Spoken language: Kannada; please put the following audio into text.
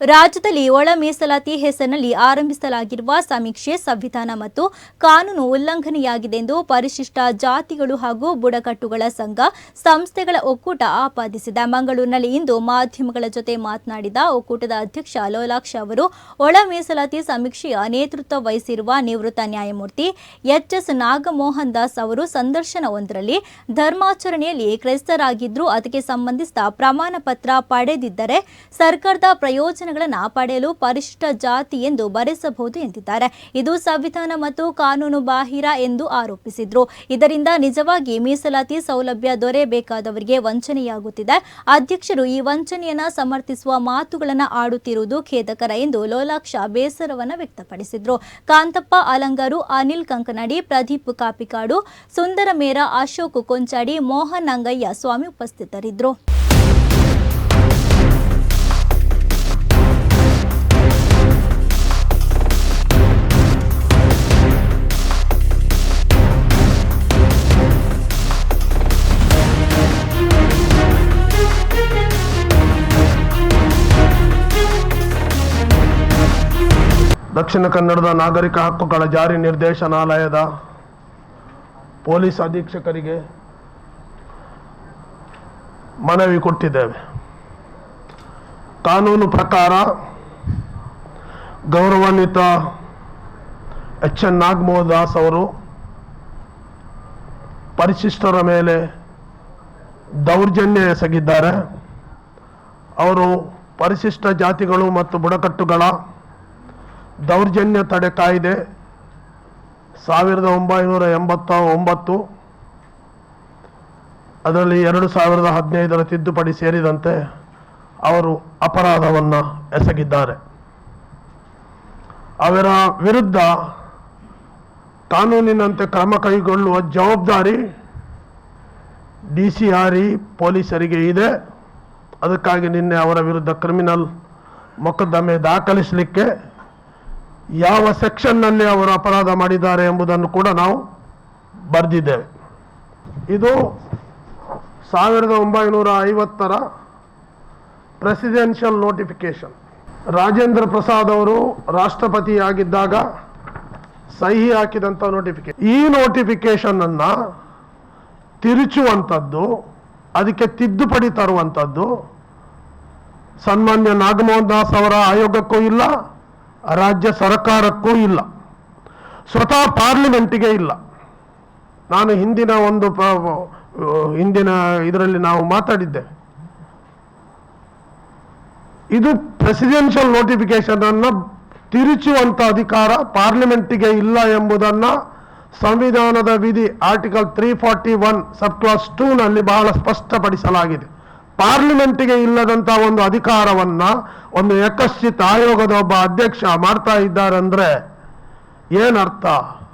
ರಾಜ್ಯದಲ್ಲಿ ಒಳ ಮೀಸಲಾತಿ ಹೆಸರಿನಲ್ಲಿ ಆರಂಭಿಸಲಾಗಿರುವ ಸಮೀಕ್ಷೆ, ಸಂವಿಧಾನ ಮತ್ತು ಕಾನೂನು ಉಲ್ಲಂಘನೆಯಾಗಿದೆ ಎಂದು ಪರಿಶಿಷ್ಟ ಜಾತಿಗಳು ಹಾಗೂ ಬುಡಕಟ್ಟುಗಳ ಸಂಘ ಸಂಸ್ಥೆಗಳ ಒಕ್ಕೂಟ ಆಪಾದಿಸಿದೆ. ಮಂಗಳೂರಿನಲ್ಲಿ ಇಂದು ಮಾಧ್ಯಮಗಳ ಜೊತೆ ಮಾತನಾಡಿದ ಒಕ್ಕೂಟದ ಅಧ್ಯಕ್ಷ ಲೋಲಾಕ್ಷ ಅವರು, ಒಳ ಮೀಸಲಾತಿ ಸಮೀಕ್ಷೆಯ ನೇತೃತ್ವ ವಹಿಸಿರುವ ನಿವೃತ್ತ ನ್ಯಾಯಮೂರ್ತಿ ಎಚ್ ಎಸ್ ನಾಗಮೋಹನ್ ದಾಸ್ ಅವರು ಸಂದರ್ಶನವೊಂದರಲ್ಲಿ ಧರ್ಮಾಚರಣೆಯಲ್ಲಿ ಕ್ರೈಸ್ತರಾಗಿದ್ದರೂ ಅದಕ್ಕೆ ಸಂಬಂಧಿಸಿದ ಪ್ರಮಾಣ ಪತ್ರ ಪಡೆದಿದ್ದರೆ ಸರ್ಕಾರದ ಪ್ರಯೋಜನಗಳನ್ನು ಪಡೆಯಲು ಪರಿಶಿಷ್ಟ ಜಾತಿ ಎಂದು ಬರೆಸಬಹುದು ಎಂದಿದ್ದಾರೆ. ಇದು ಸಂವಿಧಾನ ಮತ್ತು ಕಾನೂನು ಬಾಹಿರ ಎಂದು ಆರೋಪಿಸಿದ್ರು. ಇದರಿಂದ ನಿಜವಾಗಿ ಮೀಸಲಾತಿ ಸೌಲಭ್ಯ ದೊರೆಯಬೇಕಾದವರಿಗೆ ವಂಚನೆಯಾಗುತ್ತಿದೆ. ಅಧ್ಯಕ್ಷರು ಈ ವಂಚನೆಯನ್ನ ಸಮರ್ಥಿಸುವ ಮಾತುಗಳನ್ನು ಆಡುತ್ತಿರುವುದು ಖೇದಕರ ಎಂದು ಲೋಲಾಕ್ಷ ಬೇಸರವನ್ನು ವ್ಯಕ್ತಪಡಿಸಿದ್ರು. ಕಾಂತಪ್ಪ ಅಲಂಗಾರು, ಅನಿಲ್ ಕಂಕನಾಡಿ, ಪ್ರದೀಪ್ ಕಾಪಿಕಾಡು ಸುಂದರ ಮೇರ ಅಶೋಕ್ ಕೊಂಚಾಡಿ, ಮೋಹನ್ ಅಂಗಯ್ಯ ಸ್ವಾಮಿ ಉಪಸ್ಥಿತರಿದ್ದರು ದಕ್ಷಿಣ ಕನ್ನಡದ ನಾಗರಿಕ ಹಕ್ಕುಗಳ ಜಾರಿ ನಿರ್ದೇಶನಾಲಯದ ಪೊಲೀಸ್ ಅಧೀಕ್ಷಕರಿಗೆ ಮನವಿ ಕೊಟ್ಟಿದ್ದೇವೆ. ಕಾನೂನು ಪ್ರಕಾರ ಗೌರವಾನ್ವಿತ ಎಚ್ ಎನ್ ನಾಗಮೋಹನ್ ದಾಸ್ ಅವರು ಪರಿಶಿಷ್ಟರ ಮೇಲೆ ದೌರ್ಜನ್ಯ ಎಸಗಿದ್ದಾರೆ. ಅವರು ಪರಿಶಿಷ್ಟ ಜಾತಿಗಳು ಮತ್ತು ಬುಡಕಟ್ಟುಗಳ ದೌರ್ಜನ್ಯ ತಡೆ ಕಾಯ್ದೆ ಸಾವಿರದ ಒಂಬೈನೂರ ಎಂಬತ್ತ ಒಂಬತ್ತು ಅದರಲ್ಲಿ ಎರಡು ಸಾವಿರದ ಹದಿನೈದರ ತಿದ್ದುಪಡಿ ಸೇರಿದಂತೆ ಅವರು ಅಪರಾಧವನ್ನು ಎಸಗಿದ್ದಾರೆ. ಅವರ ವಿರುದ್ಧ ಕಾನೂನಿನಂತೆ ಕ್ರಮ ಕೈಗೊಳ್ಳುವ ಜವಾಬ್ದಾರಿ ಡಿ ಸಿ ಆರ್ ಪೊಲೀಸರಿಗೆ ಇದೆ. ಅದಕ್ಕಾಗಿ ನಿನ್ನೆ ಅವರ ವಿರುದ್ಧ ಕ್ರಿಮಿನಲ್ ಮೊಕದ್ದಮೆ ದಾಖಲಿಸಲಿಕ್ಕೆ ಯಾವ ಸೆಕ್ಷನ್ನಲ್ಲಿ ಅವರು ಅಪರಾಧ ಮಾಡಿದ್ದಾರೆ ಎಂಬುದನ್ನು ಕೂಡ ನಾವು ಬರೆದಿದ್ದೇವೆ. ಇದು ಸಾವಿರದ ಒಂಬೈನೂರ ಐವತ್ತರ ಪ್ರೆಸಿಡೆನ್ಷಿಯಲ್ ನೋಟಿಫಿಕೇಶನ್ ರಾಜೇಂದ್ರ ಪ್ರಸಾದ್ ಅವರು ರಾಷ್ಟ್ರಪತಿಯಾಗಿದ್ದಾಗ ಸಹಿ ಹಾಕಿದಂಥ ನೋಟಿಫಿಕೇಶನ್ ಈ ನೋಟಿಫಿಕೇಶನನ್ನು ತಿರುಚುವಂಥದ್ದು, ಅದಕ್ಕೆ ತಿದ್ದುಪಡಿ ತರುವಂಥದ್ದು ಸನ್ಮಾನ್ಯ ನಾಗಮೋಹನ್ ದಾಸ್ ಅವರ ಆಯೋಗಕ್ಕೂ ಇಲ್ಲ ರಾಜ್ಯ ಸರ್ಕಾರಕ್ಕೂ ಇಲ್ಲ. ಸ್ವತಃ ಪಾರ್ಲಿಮೆಂಟಿಗೆ ಇಲ್ಲ. ನಾನು ಹಿಂದಿನ ಒಂದು ಹಿಂದಿನ ಇದರಲ್ಲಿ ನಾವು ಮಾತಾಡಿದ್ದೆ. ಇದು ಪ್ರೆಸಿಡೆನ್ಷಿಯಲ್ ನೋಟಿಫಿಕೇಶನ್ ಅನ್ನು ತಿರುಚುವಂತ ಅಧಿಕಾರ ಪಾರ್ಲಿಮೆಂಟಿಗೆ ಇಲ್ಲ ಎಂಬುದನ್ನ ಸಂವಿಧಾನದ ವಿಧಿ article three forty one sub clause two ನಲ್ಲಿ ಬಹಳ ಸ್ಪಷ್ಟಪಡಿಸಲಾಗಿದೆ. ಪಾರ್ಲಿಮೆಂಟಿಗೆ ಇಲ್ಲದಂತ ಒಂದು ಅಧಿಕಾರವನ್ನ ಒಂದು ಯಕಶ್ಚಿತ್ ಆಯೋಗದ ಒಬ್ಬ ಅಧ್ಯಕ್ಷ ಮಾಡ್ತಾ ಇದ್ದಾರೆ ಅಂದ್ರೆ ಏನರ್ಥ?